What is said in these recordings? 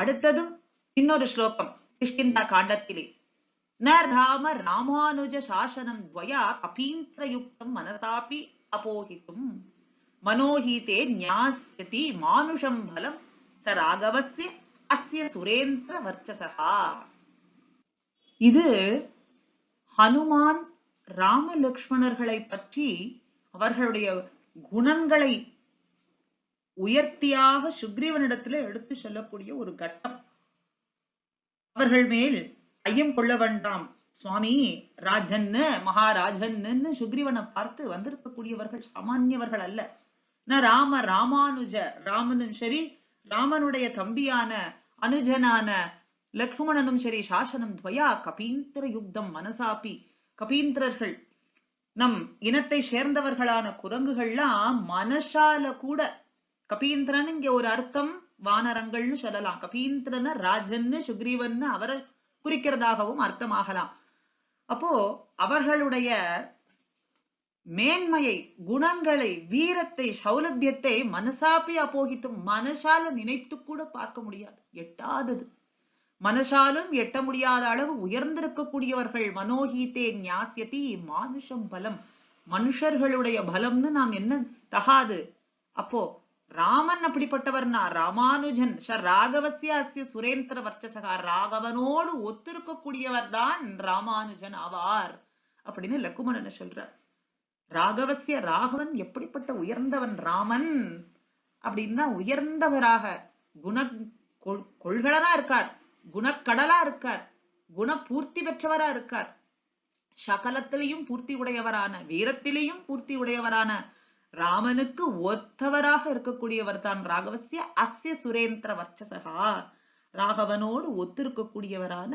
அடுத்ததும் இன்னொரு ஸ்லோகம் கிஷ்கிந்தா காண்டத்திலே ந ராம ராமானுஜ சாசனம் துவயா அபீந்திரயுக்தம் மனசாபி அபோகித்தும் மனோஹீதே ஞாஸ்யதி மானுஷம் பலம் ச ராகவசிய அஸ்ய சுரேந்திர வர்ச்சசகா இது ஹனுமான் ராம லக்ஷ்மணர்களை பற்றி அவர்களுடைய குணங்களை உயர்த்தியாக சுக்ரீவனிடத்துல எடுத்து சொல்லக்கூடிய ஒரு கட்டம். அவர்கள் மேல் ஐயம் கொள்ள வேண்டாம். சுவாமி ராஜன்னு மகாராஜன்னு சுக்ரீவனை பார்த்து வந்திருக்கக்கூடியவர்கள் சாமானியவர்கள் அல்ல. ராம ராமானுஜ ராமனும் சரி ராமனுடைய தம்பியான அனுஜனான லக்ஷ்மணனும் சரி சாசனம் துவயா கபீந்திர யுக்தம் மனசாப்பி கபீந்திரர்கள் நம் இனத்தை சேர்ந்தவர்களான குரங்குகள்லாம் மனசால கூட கபீந்திரன் இங்க ஒரு அர்த்தம் வானரங்கள்னு சொல்லலாம். கபீந்திரன ராஜன்னு சுக்ரீவன் அவரை குறிக்கிறதாகவும் அர்த்தமாகலாம். அப்போ அவர்களுடைய மேன்மையை குணங்களை வீரத்தை சௌலபியத்தை மனசாப்பி அப்போகித்தும் மனசால நினைத்து கூட பார்க்க முடியாது. எட்டாதது. மனசாலும் எட்ட முடியாத அளவு உயர்ந்திருக்கக்கூடியவர்கள் மனோஹீத்தே ஞாசியத்தி மானுஷம் பலம். மனுஷர்களுடைய பலம்னு நாம் என்ன தகாது? அப்போ ராமன் அப்படிப்பட்டவர்னா ராமானுஜன் ச ராகவசிய சுரேந்திர வர்ச்சசகா ராகவனோடு ஒத்திருக்கக்கூடியவர் தான் ராமானுஜன் ஆவார் அப்படின்னு லக்குமணன் சொல்றார். ராகவசிய ராகவன் எப்படிப்பட்ட உயர்ந்தவன் ராமன்? அப்படின்னா உயர்ந்தவராக குண கொள்- கொள்கலனா இருக்கார் குணக்கடலா இருக்கார் குண பூர்த்தி பெற்றவரா இருக்கார். சகலத்திலையும் பூர்த்தி உடையவரான வீரத்திலையும் பூர்த்தி உடையவரான ராமனுக்கு ஒத்தவராக இருக்கக்கூடியவர் தான் ராகவசிய அஸ்ய சுரேந்திர வர்ச்சசகா. ராகவனோடு ஒத்திருக்கக்கூடியவரான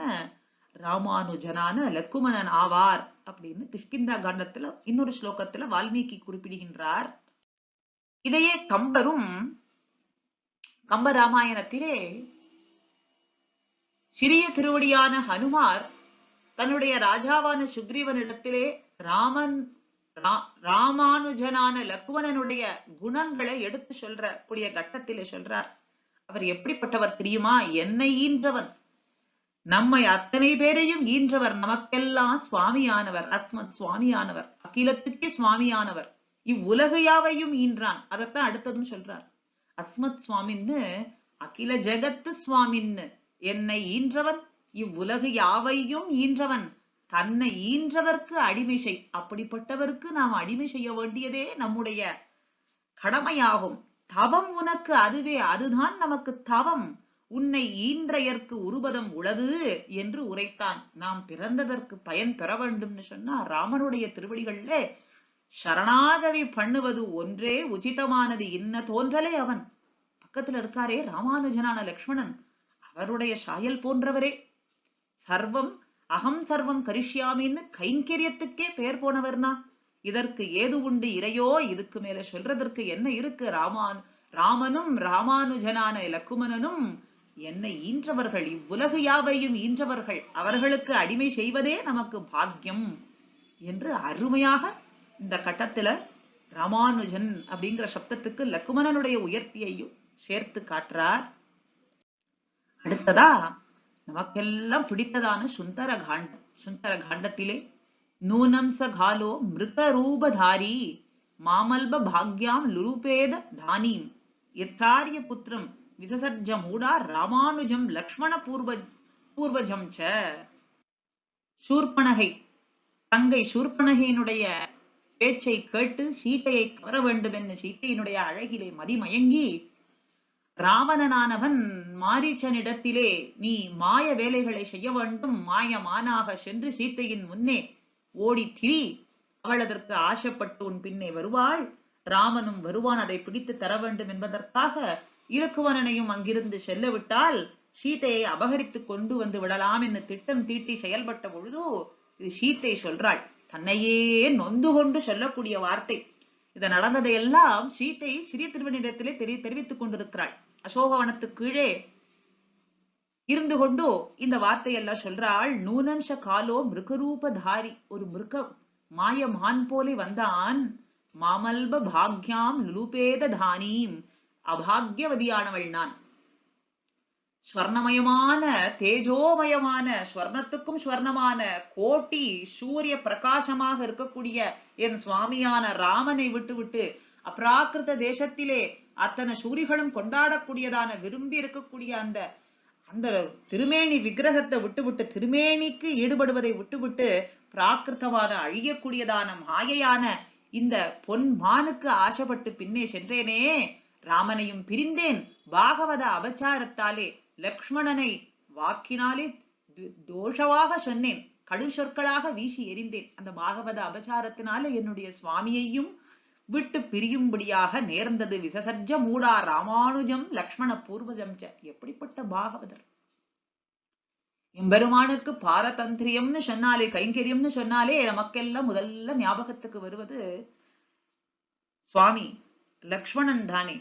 ராமானுஜனான லக்குமணன் ஆவார் அப்படின்னு கிஷ்கிந்தா காண்டத்துல இன்னொரு ஸ்லோகத்துல வால்மீகி குறிப்பிடுகின்றார். இதையே கம்பரும் கம்ப ராமாயணத்திலே சிறிய திருவடியான ஹனுமார் தன்னுடைய ராஜாவான சுக்ரீவனிடத்திலே ராமன் ராமானுஜனான லக்குவணனுடைய குணங்களை எடுத்து சொல்ற கூடிய கட்டத்திலே சொல்றார். அவர் எப்படிப்பட்டவர் தெரியுமா? என்னை ஈன்றவன் நம்மை அத்தனை பேரையும் ஈன்றவர். நமக்கெல்லாம் சுவாமியானவர் அஸ்மத் சுவாமியானவர் அகிலத்துக்கே சுவாமியானவர். இவ்வுலகு யாவையும் ஈன்றான். அதைத்தான் அடுத்ததும் சொல்றார். அஸ்மத் சுவாமின்னு அகில ஜெகத்து சுவாமின்னு. என்னை ஈன்றவன் இவ்வுலகு யாவையும் ஈன்றவன். தன்னை ஈன்றவர்க்கு அடிமை செய் அப்படிப்பட்டவருக்கு நாம் அடிமை செய்ய வேண்டியதே நம்முடைய கடமையாகும். தவம் உனக்கு அதுவே அதுதான் நமக்கு தவம். உன்னை ஈன்றையர்க்கு உருபதம் உளது என்று உரைத்தான். நாம் பிறந்ததற்கு பயன் பெற வேண்டும்னு சொன்னா ராமனுடைய திருவடிகள்ல சரணாகதி பண்ணுவது ஒன்றே உச்சிதமானது. இன்ன தோன்றலே அவன். பக்கத்துல இருக்காரே ராமானுஜனான லக்ஷ்மணன். அவருடைய சாயல் போன்றவரே. சர்வம் அகம் சர்வம் கரிஷ்யாமின்னு கைங்கரியத்துக்கே பெயர் போனவர்னா? இதற்கு ஏது உண்டு இறையோ? இதுக்கு மேல சொல்றதற்கு என்ன இருக்கு? ராமான் ராமனும் ராமானுஜனான லக்குமணனும் என்னை ஈன்றவர்கள் இவ்வுலகு யாவையும் ஈன்றவர்கள் அவர்களுக்கு அடிமை செய்வதே நமக்கு பாக்கியம் என்று அருமையாக இந்த கட்டத்துல ராமானுஜன் அப்படிங்கிற சப்தத்துக்கு லக்குமணனுடைய உயர்த்தியையும் சேர்த்து காட்டுறார். அடுத்ததா நமக்கெல்லாம் பிடித்ததான சுந்தர காண்டம் சுந்தர காண்டத்திலே நூனம் காலோ மிருக ரூபதாரி மாமல்ப பாக்யாம் லுருபேத தானீம். எத்தாரிய புத்திரம் விசசர்ஜ மூடா ராமானுஜம் லக்ஷ்மண பூர்வ பூர்வஜம் ச. சூர்பனகை. தங்கை சூர்பனகையினுடைய பேச்சை கேட்டு சீதையை கவர வேண்டும் என்று சீதையினுடைய அழகிலே மதிமயங்கி ராவணனானவன் மாரீச்சனிடத்திலே நீ மாய வேலைகளை செய்ய வேண்டும். மாயமானாக சென்று சீத்தையின் முன்னே ஓடி திரி அவள் அதற்கு ஆசைப்பட்டு உன் பின்னே வருவாள். ராமனும் வருவான். அதை பிடித்து தர வேண்டும் என்பதற்காக இலக்குவனனையும் அங்கிருந்து செல்ல விட்டால் சீதையை அபகரித்து கொண்டு வந்து விடலாம் என்று திட்டம் தீட்டி செயல்பட்ட பொழுதோ இது சீத்தை சொல்றாள். தன்னையே நொந்து கொண்டு சொல்லக்கூடிய வார்த்தை. இது நடந்ததையெல்லாம் சீத்தை சிறிய திருவனிடத்திலே தெரி தெரிவித்துக் கொண்டிருக்கிறாள். அசோகவனத்து கீழே இருந்து கொண்டு இந்த வார்த்தையெல்லாம் சொல்றாள் நூனம்ச காலோ மிருகரூபதாரி. ஒரு மிருக மாய மான் போலே வந்தான். மாமல்ப பாக்யாம் லுலுபேத தானீம். அபாகியவதியானவள் நான். ஸ்வர்ணமயமான தேஜோமயமான ஸ்வர்ணத்துக்கும் ஸ்வர்ணமான கோட்டி சூரிய பிரகாசமாக இருக்கக்கூடிய என் சுவாமியான ராமனை விட்டுவிட்டு அப்ராக்கிருத தேசத்திலே அத்தனை சூரிகளும் கொண்டாடக்கூடியதான விரும்பி இருக்கக்கூடிய அந்த அந்த திருமேனி விக்கிரகத்தை விட்டுவிட்டு திருமேனிக்கு ஈடுபடுவதை விட்டுவிட்டு பிராகிருத்தமான அழியக்கூடியதான மாயையான இந்த பொன் மானுக்கு ஆசைப்பட்டு பின்னே சென்றேனே ராமனையும் பிரிந்தேன். பாகவத அபச்சாரத்தாலே லக்ஷ்மணனை வாக்கினாலே து- தோஷமாக சொன்னேன். கடு சொற்களாக வீசி எறிந்தேன். அந்த பாகவத அபசாரத்தினால என்னுடைய சுவாமியையும் விட்டு பிரியும்படியாக நேர்ந்தது விசசர்ஜ மூடா ராமானுஜம் லக்ஷ்மண பூர்வஜம் எப்படிப்பட்ட பாகவதர்? எம்பெருமானுக்கு பாரதந்திரியம்னு சொன்னாலே கைங்கரியம்னு சொன்னாலே நமக்கெல்லாம் முதல்ல ஞாபகத்துக்கு வருவது சுவாமி லக்ஷ்மணன் தானே.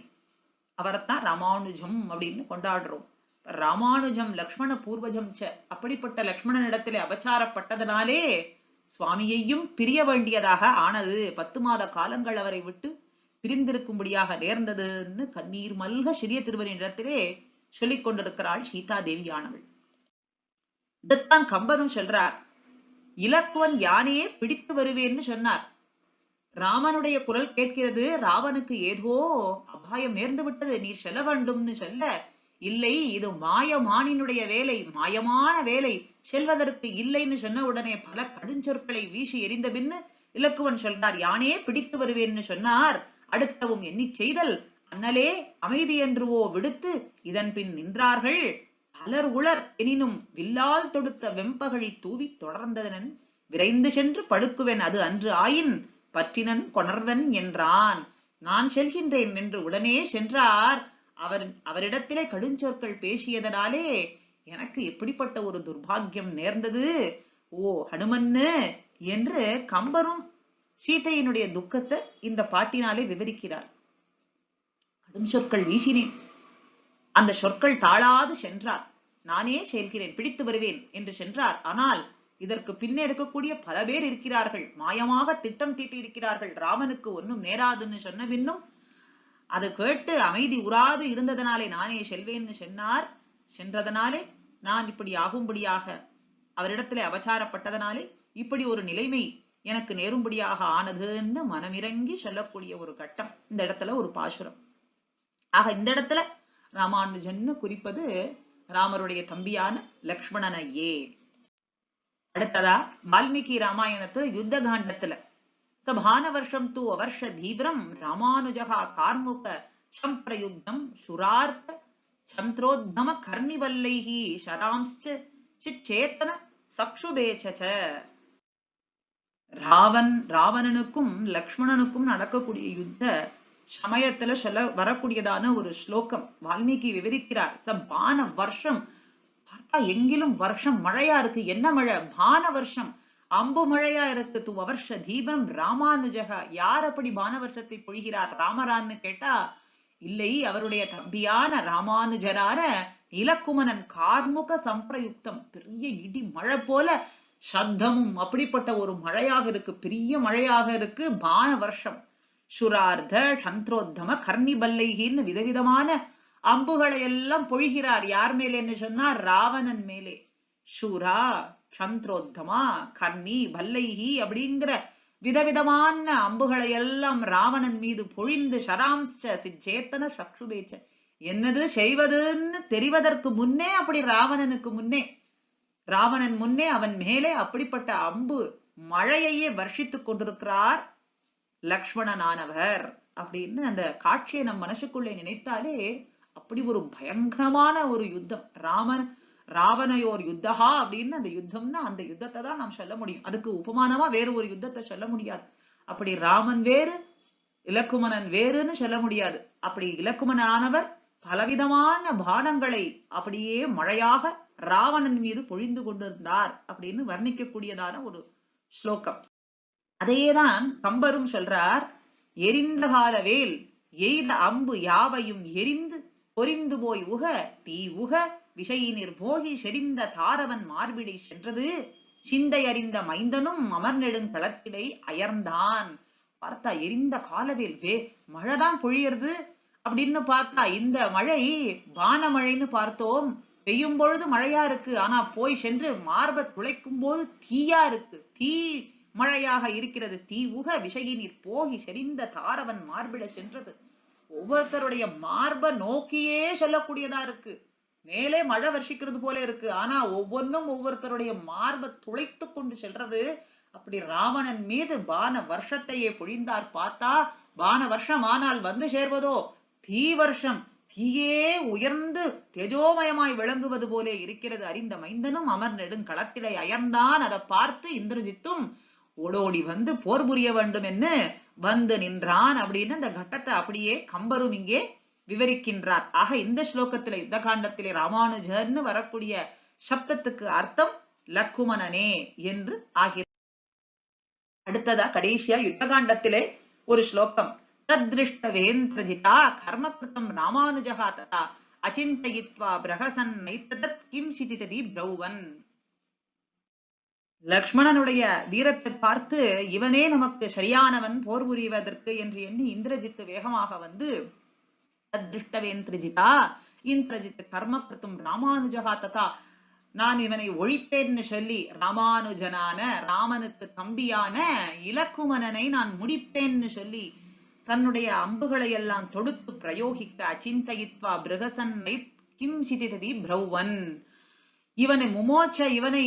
அவரைத்தான் ராமானுஜம் அப்படின்னு கொண்டாடுறோம். ராமானுஜம் லக்ஷ்மண பூர்வஜம் ச அப்படிப்பட்ட லக்ஷ்மணனிடத்திலே அபச்சாரப்பட்டதனாலே சுவாமியையும் பிரிய வேண்டியதாக ஆனது. பத்து மாத காலங்கள் அவரை விட்டு பிரிந்திருக்கும்படியாக நேர்ந்ததுன்னு கண்ணீர் மல்க சிறிய திருவனிடத்திலே சொல்லிக் கொண்டிருக்கிறாள் சீதா தேவியானவள் இதைத்தான் கம்பரும் சொல்றார். இலக்குவன் யானையே பிடித்து வருவேன்னு சொன்னார். ராமனுடைய குரல் கேட்கிறது. ராவனுக்கு ஏதோ அபாயம் நேர்ந்து விட்டது. நீர் செல்ல வேண்டும்னு சொல்ல இல்லை இது மாயமானினுடைய வேலை மாயமான வேலை. செல்வதற்கு இல்லைன்னு சொன்ன உடனே பல கடுஞ்சொற்களை வீசி எறிந்த பின்னு இலக்குவன் சொல்றார் யானே பிடித்து வருவேன்னு சொன்னார். அடுத்தவும் எண்ணி செய்தல்? அண்ணலே அமைதி என்றுவோ விடுத்து இதன் பின் நின்றார்கள். பலர் உளர் எனினும் வில்லால் தொடுத்த வெம்பகழி தூவி தொடர்ந்ததனன். விரைந்து சென்று படுக்குவன் அது அன்று ஆயின் பற்றினன் கொணர்வன் என்றான். நான் செல்கின்றேன் என்று உடனே சென்றார். அவர் அவரிடத்திலே கடுஞ்சொற்கள் பேசியதனாலே எனக்கு எப்படிப்பட்ட ஒரு துர்பாக்கியம் நேர்ந்தது? ஓ ஹனுமன்னு என்று கம்பரும் சீதையினுடைய துக்கத்தை இந்த பாட்டினாலே விவரிக்கிறார். கடும் சொற்கள் வீசினேன். அந்த சொற்கள் தாழாது சென்றார். நானே செல்கிறேன் பிடித்து வருவேன் என்று சென்றார். ஆனால் இதற்கு பின்னே இருக்கக்கூடிய பல பேர் இருக்கிறார்கள். மாயமாக திட்டம் தீட்டி இருக்கிறார்கள் ராமனுக்கு ஒன்னும் நேராதுன்னு சொன்ன பின்னும் அதை கேட்டு அமைதி உறாது இருந்ததனாலே நானே செல்வேன்னு சொன்னார். சென்றதனாலே நான் இப்படி ஆகும்படியாக அவரிடத்திலே அவச்சாரப்பட்டதனாலே இப்படி ஒரு நிலைமை எனக்கு நேரும்படியாக ஆனதுன்னு மனமிறங்கி சொல்லக்கூடிய ஒரு கட்டம் இந்த இடத்துல ஒரு பாசுரம். ஆக இந்த இடத்துல ராமானுஜன்னு குறிப்பது ராமருடைய தம்பியான லக்ஷ்மணனையே. அடுத்ததா வால்மீகி ராமாயணத்துல யுத்த காண்டத்துல. சபான வருஷம் தூ அவர்ஷ தீவிரம் ராமானுஜகா கார்முக சம்பிரயுக்தம் சுரார்த்த சந்திரோத்தம கர்ணிவல்லைஹி ஷராம்ச்ச சிச்சேத்தன சக்ஷுபேச்ச ராவன் ராவணனுக்கும் லக்ஷ்மணனுக்கும் நடக்கக்கூடிய யுத்த சமயத்துல சொல்ல வரக்கூடியதான ஒரு ஸ்லோகம். வால்மீகி விவரிக்கிறார் ச பான வருஷம் பார்த்தா எங்கிலும் வருஷம் மழையா இருக்கு. என்ன மழை? பான வருஷம் அம்பு மழையா இருக்கு து வருஷ தீபம் ராமானுஜக. யார் அப்படி பான வருஷத்தை பொழிகிறார் ராமரான்னு கேட்டா இல்லை அவருடைய தம்பியான ராமானுஜரான நிலக்குமனன் கார்முக சம்பிரயுக்தம். பெரிய இடி மழை போல சப்தமும் அப்படிப்பட்ட ஒரு மழையாக இருக்கு பெரிய மழையாக இருக்கு பான வருஷம் சுரார்த்த சந்திரோத்தம கர்ணி பல்லைகின்னு விதவிதமான அம்புகளை எல்லாம் பொழிகிறார். யார் மேலேன்னு சொன்னா ராவணன் மேலே. சூரா சந்திரோத்தமா கர்ணி பல்லைஹி அப்படிங்கிற விதவிதமான அம்புகளை எல்லாம் ராவணன் மீது பொழிந்து ஷராம்ச சிச்சேத்தன சக்ஷுபேச்ச. என்னது செய்வதுன்னு தெரிவதற்கு முன்னே அப்படி ராவணனுக்கு முன்னே. ராவணன் முன்னே அவன் மேலே அப்படிப்பட்ட அம்பு மழையையே வர்ஷித்துக் கொண்டிருக்கிறார் லக்ஷ்மணனானவர் அப்படின்னு அந்த காட்சியை நம் மனசுக்குள்ளே நினைத்தாலே அப்படி ஒரு பயங்கரமான ஒரு யுத்தம். ராமன் ராவணையோர் யுத்தகா அப்படின்னு அந்த யுத்தம்னா அந்த யுத்தத்தை தான் நாம் சொல்ல முடியும். அதுக்கு உபமானமா வேறு ஒரு யுத்தத்தை சொல்ல முடியாது. அப்படி ராமன் வேறு இலக்குமணன் வேறுன்னு சொல்ல முடியாது. அப்படி இலக்குமனானவர் பலவிதமான பானங்களை அப்படியே மழையாக ராவணன் மீது பொழிந்து கொண்டிருந்தார் அப்படின்னு வர்ணிக்கக்கூடியதான ஒரு ஸ்லோகம். அதையேதான் கம்பரும் சொல்றார் எரிந்த கால வேல் எய்த அம்பு யாவையும் எரிந்து பொரிந்து போய் உக தீ உக விஷயினிர் போகி செறிந்த தாரவன் மார்பிடை சென்றது. சிந்தை அறிந்த மைந்தனும் அமர்நெடுங்களத்திலே அயர்ந்தான். பார்த்தா எரிந்த காலவேல் வே மழைதான் பொழியறது. அப்படின்னு பார்த்தா இந்த மழை வானமழைன்னு பார்த்தோம். பெய்யும் பொழுது மழையா இருக்கு. ஆனா போய் சென்று மார்ப துளைக்கும் போது தீயா இருக்கு. தீ மழையாக இருக்கிறது. தீ உக விஷயினீர் போகி செறிந்த தாரவன் மார்பிட சென்றது. ஒவ்வொருத்தருடைய மார்ப நோக்கியே செல்லக்கூடியதா இருக்கு. மேலே மழை வருஷிக்கிறது போல இருக்கு. ஆனா ஒவ்வொன்றும் ஒவ்வொருத்தருடைய மார்பை துளைத்து கொண்டு செல்றது. அப்படி ராவணன் மீது பான வருஷத்தையே பொழிந்தார் பார்த்தா பான வருஷம் ஆனால் வந்து சேர்வதோ? தீ வருஷம். தீயே உயர்ந்து தேஜோமயமாய் விளங்குவது போலே இருக்கிறது. அறிந்த மைந்தனும் அமர் நெடுங்களத்திலே அயர்ந்தான். அதை பார்த்து இந்திரஜித்தும் ஓடோடி வந்து போர் புரிய வேண்டும் என்று வந்து நின்றான். அப்படின்னு அந்த கட்டத்தை அப்படியே கம்பரும் இங்கே விவரிக்கின்றார். ஆக இந்த ஸ்லோகத்திலே யுத்த காண்டத்திலே ராமானுஜர்னு வரக்கூடிய சப்தத்துக்கு அர்த்தம் லக்குமணனே என்று ஆகிறது அடுத்ததா கடைசியா யுத்த காண்டத்திலே ஒரு ஸ்லோகம். தத்ருஷ்டவேந்திரஜிதா கர்மகிருத்தம் ராமானுஜகா ததா அச்சிந்தயித்வா பிரகசன் நைத்ததத் கிம் சிதிததி பிரௌவன். லக்ஷ்மணனுடைய வீரத்தை பார்த்து இவனே நமக்கு சரியானவன் போர் புரிவதற்கு என்று எண்ணி இந்திரஜித்து வேகமாக வந்து தத்ருஷ்டவேந்திரஜிதா இந்திரஜித் கர்ம கர்மகிருத்தும் ராமானுஜகா ததா. நான் இவனை ஒழிப்பேன்னு சொல்லி ராமானுஜனான ராமனுக்கு தம்பியான இலக்குமணனை நான் முடிப்பேன்னு சொல்லி தன்னுடைய அம்புகளை எல்லாம் தொடுத்து பிரயோகிக்க அச்சிந்தயித்வா பிரகசன்னை கிம் சிதிததி பிரௌவன். இவனை முமோச்ச இவனை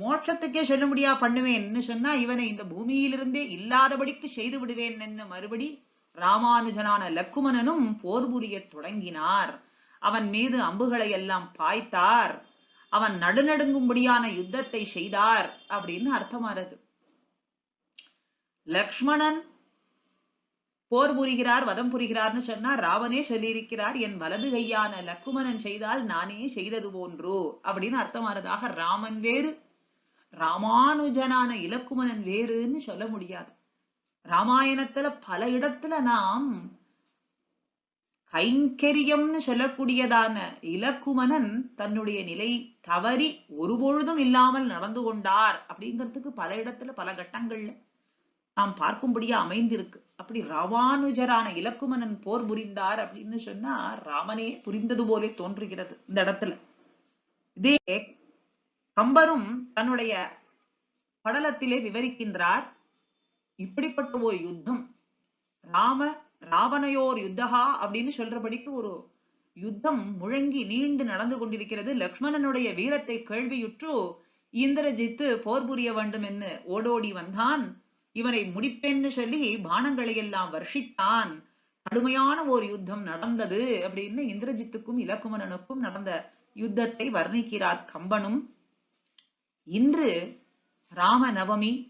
மோட்சத்துக்கே சொல்ல முடியா பண்ணுவேன்னு சொன்னா இவனை இந்த பூமியிலிருந்தே இல்லாதபடிக்கு செய்து விடுவேன் என்று மறுபடி ராமானுஜனான லக்குமணனும் போர் புரிய தொடங்கினார். அவன் மீது அம்புகளை எல்லாம் பாய்த்தார். அவன் நடுநடுங்கும்படியான யுத்தத்தை செய்தார் அப்படின்னு அர்த்தமாறது லக்ஷ்மணன் போர் புரிகிறார் வதம் புரிகிறார்னு சொன்னா ராவனே சொல்லியிருக்கிறார் என் வலது கையான லக்குமணன் செய்தால் நானே செய்தது போன்று அப்படின்னு அர்த்தமானதாக ராமன் வேறு ராமானுஜனான இலக்குமணன் வேறுன்னு சொல்ல முடியாது. ராமாயணத்துல பல இடத்துல நாம் கைங்கரியம்னு சொல்லக்கூடியதான இலக்குமணன் தன்னுடைய நிலை தவறி ஒருபொழுதும் இல்லாமல் நடந்து கொண்டார் அப்படிங்கிறதுக்கு பல இடத்துல பல கட்டங்கள்ல நாம் பார்க்கும்படியா அமைந்திருக்கு. அப்படி ராமானுஜரான இலக்குமணன் போர் புரிந்தார் அப்படின்னு சொன்னா ராமனே புரிந்தது போலே தோன்றுகிறது இந்த இடத்துல. இதே கம்பரும் தன்னுடைய படலத்திலே விவரிக்கின்றார். இப்படிப்பட்ட ஒரு யுத்தம். ராம ராவணையோர் யுத்தகா அப்படின்னு சொல்றபடிக்கு ஒரு யுத்தம் முழங்கி நீண்டு நடந்து கொண்டிருக்கிறது. லக்ஷ்மணனுடைய வீரத்தை கேள்வியுற்று இந்திரஜித்து போர் புரிய வேண்டும் என்று ஓடோடி வந்தான். இவனை முடிப்பேன்னு சொல்லி பானங்களை எல்லாம் வர்ஷித்தான். கடுமையான ஒரு யுத்தம் நடந்தது அப்படின்னு இந்திரஜித்துக்கும் இலக்குமணனுக்கும் நடந்த யுத்தத்தை வர்ணிக்கிறார் கம்பனும். இன்று ராம நவமி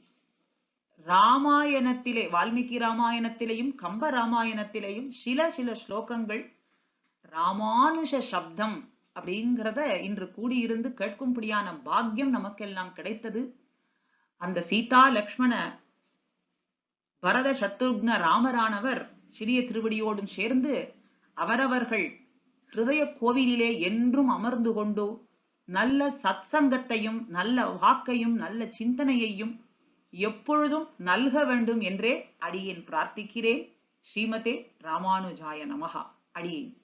ராமாயணத்திலே வால்மீகி ராமாயணத்திலேயும் கம்ப ராமாயணத்திலேயும் சில சில ஸ்லோகங்கள் ராமானுஷ சப்தம் அப்படிங்கிறத இன்று கூடியிருந்து கேட்கும்படியான பாக்கியம் நமக்கெல்லாம் கிடைத்தது. அந்த சீதா லக்ஷ்மண பரத சத்ருக்ன ராமரானவர் சிறிய திருவடியோடும் சேர்ந்து அவரவர்கள் ஹிருதய கோவிலிலே என்றும் அமர்ந்து கொண்டு நல்ல சத்சங்கத்தையும் நல்ல வாக்கையும் நல்ல சிந்தனையையும் எப்பொழுதும் நல்க வேண்டும் என்றே அடியேன் பிரார்த்திக்கிறேன். ஸ்ரீமதே ராமானுஜாய நமகா அடியேன்.